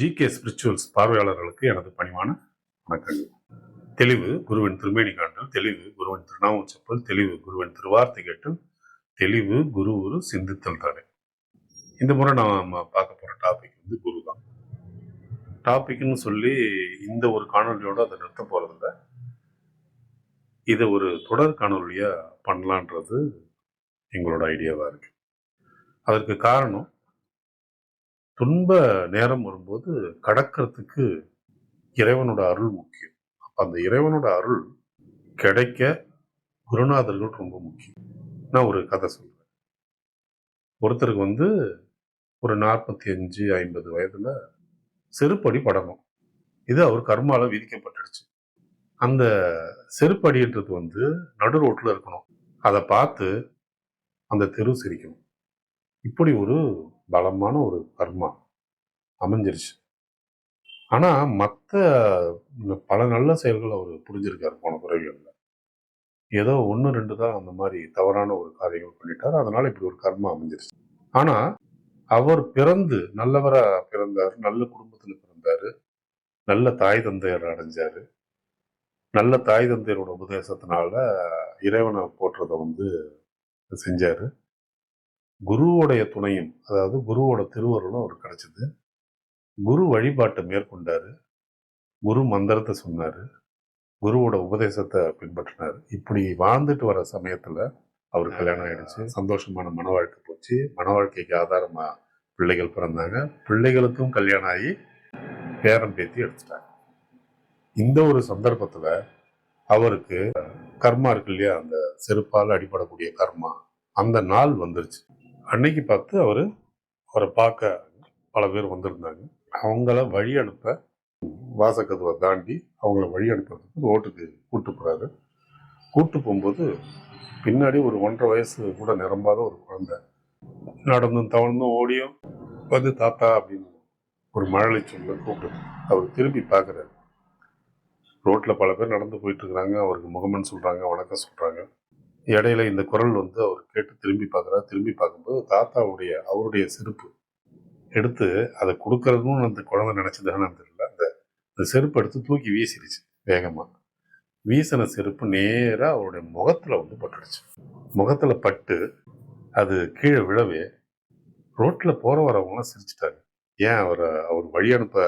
GK spirituals பார்வையாளர்களுக்கு எனது பணிவான வணக்கங்கள். தெளிவு குருவின் திருமேனி காண்டல் தெளிவு குருவின் திருநாமம் செப்பல் தெளிவு குருவின் திருவார்த்தை கேட்டல் தெளிவு குரு ஒரு சிந்தித்தல் தானே. இந்த முறை நாம் பார்க்க போகிற டாபிக் வந்து குரு தான். டாபிக்னு சொல்லி இந்த ஒரு காணொலியோடு அதை நிறுத்த போகிறதில்ல இதை ஒரு தொடர் காணொலியாக பண்ணலான்றது எங்களோட ஐடியாவாக இருக்குது அதற்கு காரணம் துன்ப நேரம் வரும்போது கடக்கிறதுக்கு இறைவனோட அருள் முக்கியம். அப்போ அந்த இறைவனோட அருள் கிடைக்க குருநாதர்கள் ரொம்ப முக்கியம். நான் ஒரு கதை சொல்கிறேன் ஒருத்தருக்கு வந்து ஒரு நாற்பத்தி அஞ்சு ஐம்பது வயதில் செருப்படி படணும். இது அவர் கர்மால விதிக்கப்பட்டுடுச்சு. அந்த செருப்படின்றது வந்து நடு ரோட்டில் இருக்கணும். அதை பார்த்து அந்த தெரு சிரிக்கணும். இப்படி ஒரு பலமான ஒரு கர்மா அமைஞ்சிருச்சு. ஆனால் மற்ற பல நல்ல செயல்கள் அவர் புரிஞ்சிருக்காரு போன பிறவிகளில் ஏதோ ஒன்று ரெண்டு தான் அந்த மாதிரி தவறான ஒரு காரியங்கள் பண்ணிட்டார். அதனால் இப்படி ஒரு கர்மா அமைஞ்சிருச்சு. ஆனால் அவர் பிறந்து நல்லவராக பிறந்தார் நல்ல குடும்பத்தில் பிறந்தார் நல்ல தாய் தந்தையர் அடைஞ்சார். நல்ல தாய் தந்தையரோட உபதேசத்தினால இறைவனை போற்றதை வந்து செஞ்சார். குருவோடைய துணையும் அதாவது குருவோட திருவருளும் அவர் கிடைச்சது. குரு வழிபாட்டை மேற்கொண்டார். குரு மந்திரத்தை சொன்னார். குருவோட உபதேசத்தை பின்பற்றினார். இப்படி வாழ்ந்துட்டு வர சமயத்தில் அவர் கல்யாணம் ஆயிடுச்சு. சந்தோஷமான மன வாழ்க்கை போச்சு. மன வாழ்க்கைக்கு ஆதாரமாக பிள்ளைகள் பிறந்தாங்க. பிள்ளைகளுக்கும் கல்யாணம் ஆகி பேரம் பேத்தி எடுத்துட்டாங்க. இந்த ஒரு சந்தர்ப்பத்தில் அவருக்கு கர்மா இருக்கு இல்லையா? அந்த செருப்பால் அடிபடக்கூடிய கர்மா. அந்த நாள் வந்துருச்சு. அன்னைக்கு பார்த்து அவர் அவரை பார்க்க பல பேர் வந்திருந்தாங்க. அவங்கள வழி அனுப்ப வாசக்கதுவை தாண்டி அவங்கள வழி அனுப்புறதுக்கு ரோட்டுக்கு கூட்டு போகிறாரு கூட்டு போகும்போது பின்னாடி ஒரு ஒன்றரை வயசு கூட நிரம்பாத ஒரு குழந்தை. நடந்தும் தவழ்ந்தும் ஓடியும் வந்து தாத்தா அப்படின்னு ஒரு மழலை சொல்ல கூப்பிட்டு அவர் திரும்பி பார்க்குறாரு. ரோட்டில் பல பேர் நடந்து போயிட்டு இருக்கிறாங்க. அவருக்கு முகமன் சொல்கிறாங்க வணக்கம் சொல்கிறாங்க இடையில இந்த குரல் வந்து அவர் கேட்டு திரும்பி பார்க்குறாரு. திரும்பி பார்க்கும்போது தாத்தாவுடைய அவருடைய செருப்பு எடுத்து அதை கொடுக்கறதும் அந்த குழந்தை நினச்சதுன்னு தெரியல. அந்த அந்த செருப்பு எடுத்து தூக்கி வீசிடுச்சு வேகமாக வீசின செருப்பு நேராக அவருடைய முகத்தில் வந்து பட்டுடுச்சு. முகத்தில் பட்டு அது கீழே விழவே ரோட்டில் போகிற வரவங்களாம் சிரிச்சிட்டாங்க. ஏன் அவரை அவர் வழி அனுப்ப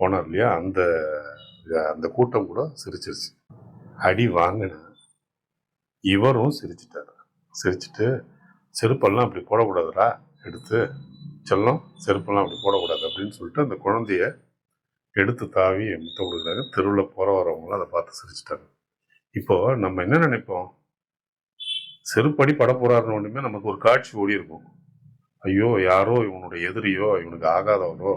போனார் இல்லையா? அந்த அந்த கூட்டம் கூட சிரிச்சிருச்சு. அடி வாங்கினேன் இவரும் சிரிச்சிட்டாரு. சிரிச்சிட்டு செருப்பெல்லாம் அப்படி போடக்கூடாதுடா எடுத்து செல்லம் செருப்பெல்லாம் அப்படி போடக்கூடாது அப்படின்னு சொல்லிட்டு அந்த குழந்தைய எடுத்து தாவி முத்த கொடுக்குறாங்க. தெருவில் போகிற வரவங்களும் அதை பார்த்து சிரிச்சிட்டாங்க. இப்போது நம்ம என்ன நினைப்போம்? செருப்படி பட போகிறாருன்னு நமக்கு ஒரு காட்சி ஓடி இருக்கும். ஐயோ யாரோ இவனுடைய எதிரியோ இவனுக்கு ஆகாதவனோ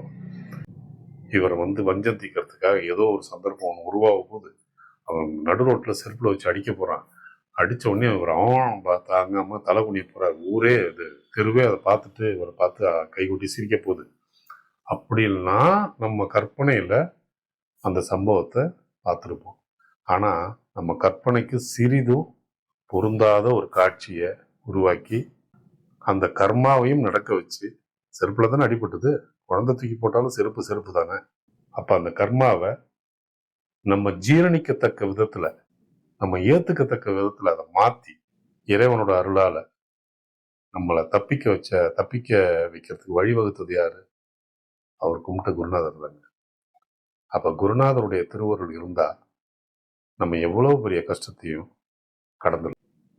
இவரை வந்து வஞ்சம் தீக்கிறதுக்காக ஏதோ ஒரு சந்தர்ப்பம் ஒன்று உருவாகும் போது அவன் நடு ரோட்டில் செருப்பில் வச்சு அடிக்க போகிறான் அடித்த உடனே இவர் அவன் பார்த்து தாங்காம தலை குனிய போகிறார் ஊரே அது தெருவே அதை பார்த்துட்டு இவரை பார்த்து கைகூட்டி சிரிக்க போகுது. அப்படின்னா நம்ம கற்பனையில் அந்த சம்பவத்தை பார்த்துருப்போம். ஆனால் நம்ம கற்பனைக்கு சிறிதும் பொருந்தாத ஒரு காட்சியை உருவாக்கி அந்த கர்மாவையும் நடக்க வச்சு செருப்பில் தானே அடிபட்டது? குழந்தை தூக்கி போட்டாலும் செருப்பு செருப்பு தானே? அப்போ அந்த கர்மாவை நம்ம ஜீரணிக்கத்தக்க விதத்தில் நம்ம ஏத்துக்கத்தக்க விதத்துல அதை மாத்தி இறைவனோட அருளால நம்மளை தப்பிக்க வச்ச தப்பிக்க வைக்கிறதுக்கு வழிவகுத்தது யாரு? அவர் கும்பிட்ட குருநாதர் தாங்க. அப்ப குருநாதருடைய திருவருள் இருந்தா நம்ம எவ்வளவு பெரிய கஷ்டத்தையும் கடந்து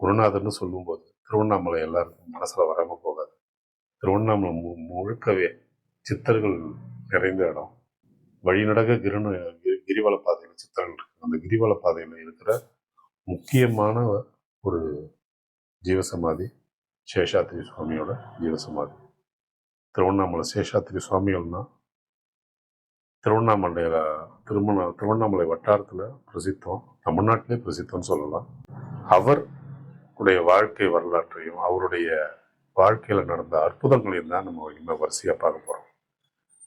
குருநாதர்னு சொல்லும்போது திருவண்ணாமலை எல்லாருக்கும் மனசுல வராம போகாது. திருவண்ணாமலை மு முழுக்கவே சித்தர்கள் நிறைந்த இடம். வழிநடக கிருண கிரிவல பாதையில் சித்தர்கள் இருக்கு. அந்த கிரிவல பாதையில் இருக்கிற முக்கியமான ஒரு ஜீவசமாதி சேஷாத்திரி சுவாமியோட ஜீவசமாதி. திருவண்ணாமலை சேஷாத்திரி சுவாமிகள்னா திருவண்ணாமலையில் திருமண திருவண்ணாமலை வட்டாரத்தில் பிரசித்தம் தமிழ்நாட்டிலே பிரசித்தம்னு சொல்லலாம். அவர் உடைய வாழ்க்கை வரலாற்றையும் அவருடைய வாழ்க்கையில் நடந்த அற்புதங்களையும் தான் நம்ம இன்னும் வரிசையாக பார்க்க போகிறோம்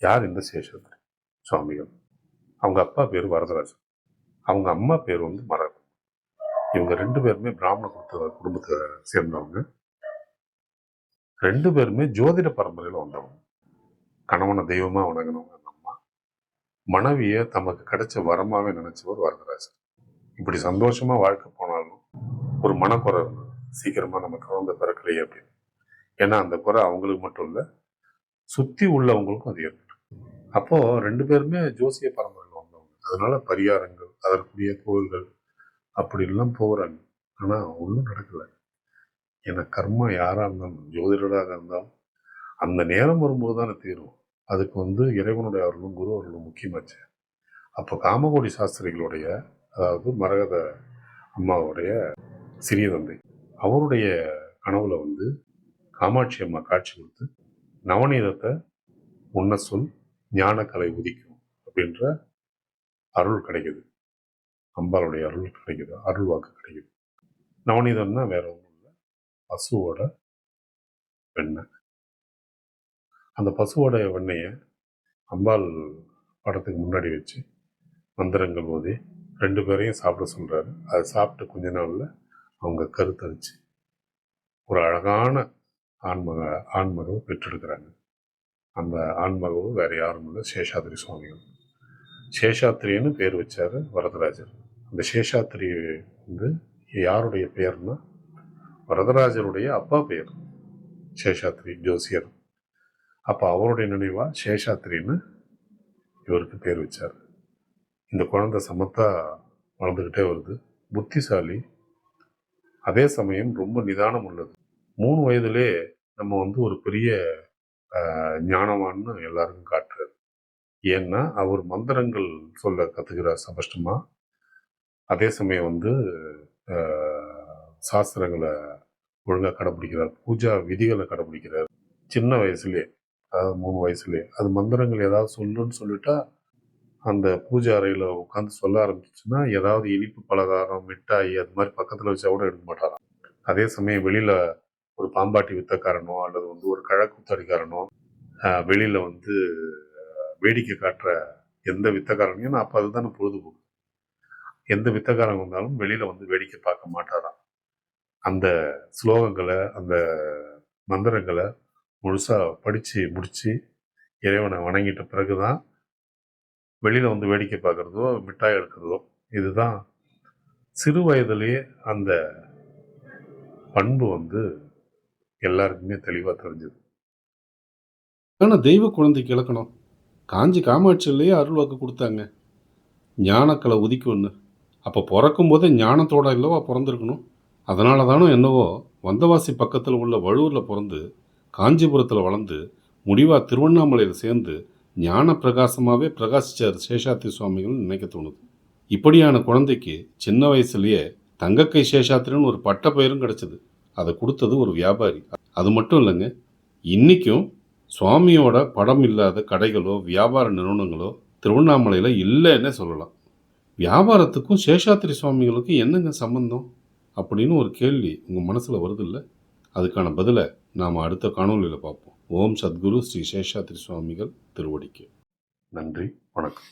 யார் இந்த சேஷாத்ரி சுவாமிகள்? அவங்க அப்பா பேர் வரதராஜன். அவங்க அம்மா பேர் வந்து மர இவங்க ரெண்டு பேருமே பிராமண குடும்ப குடும்பத்தை சேர்ந்தவங்க. ரெண்டு பேருமே ஜோதிட பரம்பரையில வந்தவங்க. கணவனை தெய்வமா வணங்கினவங்க அந்த அம்மா. மனைவியை தமக்கு கிடைச்ச வரமாவே நினைச்சவர் வரதராஜர் இப்படி சந்தோஷமா வாழ்க்கை போனாலும் ஒரு மனக்குறை இருந்தது. சீக்கிரமா நம்ம குழந்தை பிறக்கலையே அப்படின்னு. ஏன்னா அந்த குறை அவங்களுக்கு மட்டும் இல்லை சுத்தி உள்ளவங்களுக்கும் அது ஏற்படும் அப்போ ரெண்டு பேருமே ஜோசிய பரம்பரையில் வந்தவங்க. அதனால பரிகாரங்கள் அதற்குரிய கோவில்கள் அப்படிலாம் போகிறாங்க ஆனால் ஒன்றும் நடக்கலை. ஏன்னா கர்மா யாராக இருந்தாலும் ஜோதிடராக இருந்தாலும் அந்த நேரம் வரும்போது தானே தீரும். அதுக்கு வந்து இறைவனுடைய அருளும் குரு அருளும் முக்கியமாச்சு. அப்போ காமகோடி சாஸ்திரிகளுடைய அதாவது மரகத அம்மாவுடைய சிறிய தந்தை அவருடைய கனவுல வந்து காமாட்சி அம்மா காட்சி கொடுத்து நவநீதத்தை உன்ன சொல் ஞானக்கலை உதிக்கும் அப்படின்ற அருள் கிடைக்குது. அம்பாளுடைய அருள் கிடைக்குது அருள் வாக்கு கிடைக்குது. நவநீதம்னா வேற ஒன்றும் இல்லை. பசுவோட வெண்ணெய் அந்த பசுவோட வெண்ணெயை அம்பாள் படத்துக்கு முன்னாடி வச்சு மந்திரங்கள் ஓதி ரெண்டு பேரையும் சாப்பிட சொல்றாரு. அதை சாப்பிட்டு கொஞ்ச நாளில் அவங்க கருத்தரிச்சு ஒரு அழகான ஆண்மக ஆண்மகவை பெற்றெடுக்கிறாங்க. அந்த ஆண்மகவு வேறு யாரும் இல்லை சேஷாத்திரி சுவாமிகள். சேஷாத்திரின்னு பேர் வச்சார் வரதராஜர். அந்த சேஷாத்திரி வந்து யாருடைய பெயர்னா? வரதராஜருடைய அப்பா பெயர். சேஷாத்திரி ஜோசியர். அப்போ அவருடைய நினைவாக சேஷாத்திரின்னு இவருக்கு பேர் வச்சார். இந்த குழந்தை சமத்தா வளர்ந்துக்கிட்டே வருது. புத்திசாலி. அதே சமயம் ரொம்ப நிதானம் உள்ளது. மூணு வயதிலே நம்ம வந்து ஒரு பெரிய ஞானவான்னு எல்லாருக்கும் காட்டுறாரு. ஏன்னா அவர் மந்திரங்கள் சொல்ல கற்றுக்கிறார் சபஷ்டமாக அதே சமயம் வந்து சாஸ்திரங்களை ஒழுங்காக கடைப்பிடிக்கிறார் பூஜா விதிகளை கடைப்பிடிக்கிறார் சின்ன வயசுலேயே அதாவது மூணு வயசுலேயே. அது மந்திரங்கள் ஏதாவது சொல்லுன்னு சொல்லிட்டா அந்த பூஜை அறையில் உட்காந்து சொல்ல ஆரம்பிச்சிச்சுன்னா ஏதாவது இனிப்பு பலகாரம் மிட்டாய் அது மாதிரி பக்கத்தில் வச்சா கூட எடுக்க மாட்டாராம். அதே சமயம் வெளியில் ஒரு பாம்பாட்டி வித்தக்காரனோ அல்லது வந்து ஒரு கழக்குத்தடிக்காரனோ வெளியில் வந்து வேடிக்கை காட்டுற எந்த வித்தக்காரனையும் நான் அப்போ அதுதானே பொழுதுபோக்கு. எந்த வித்தக்காரன் வந்தாலும் வெளியில் வந்து வேடிக்கை பார்க்க மாட்டாராம். அந்த ஸ்லோகங்களை அந்த மந்திரங்களை முழுசாக படித்து முடித்து இறைவனை வணங்கிட்ட பிறகு தான் வெளியில் வந்து வேடிக்கை பார்க்குறதோ மிட்டாய் எடுக்கிறதோ இதுதான் சிறு வயதிலேயே அந்த பண்பு வந்து எல்லாருக்குமே தெளிவாக தெரிஞ்சது. ஆனால் தெய்வ குழந்தைக்கு இழக்கணும் காஞ்சி காமாட்சியிலேயே அருள்வாக்கு கொடுத்தாங்க. ஞானக்கலை உதிக்கும்னு அப்போ பிறக்கும் போதே ஞானத்தோட இல்லவா பிறந்திருக்கணும்? அதனால தானோ என்னவோ வந்தவாசி பக்கத்தில் உள்ள வழுவூரில் பிறந்து காஞ்சிபுரத்தில் வளர்ந்து முடிவாக திருவண்ணாமலையில் சேர்ந்து ஞான பிரகாசமாகவே பிரகாசித்தார் சேஷாத்ரி சுவாமிகள்னு நினைக்க தோணுது. இப்படியான குழந்தைக்கு சின்ன வயசுலேயே தங்கக்கை சேஷாத்திரின்னு ஒரு பட்ட பெயரும் கிடச்சிது. அதை கொடுத்தது ஒரு வியாபாரி. அது மட்டும் இல்லைங்க இன்றைக்கும் சுவாமியோட படம் இல்லாத கடைகளோ வியாபார நிறுவனங்களோ திருவண்ணாமலையில் இல்லைன்னே சொல்லலாம். வியாபாரத்துக்கும் சேஷாத்திரி சுவாமிகளுக்கும் என்னங்க சம்பந்தம்? அப்படின்னு ஒரு கேள்வி உங்கள் மனசில் வருதில்ல? அதுக்கான பதிலை நாம் அடுத்த காணொளியில் பார்ப்போம். ஓம் சத்குரு ஸ்ரீ சேஷாத்ரி சுவாமிகள் திருவடிக்கு. நன்றி வணக்கம்.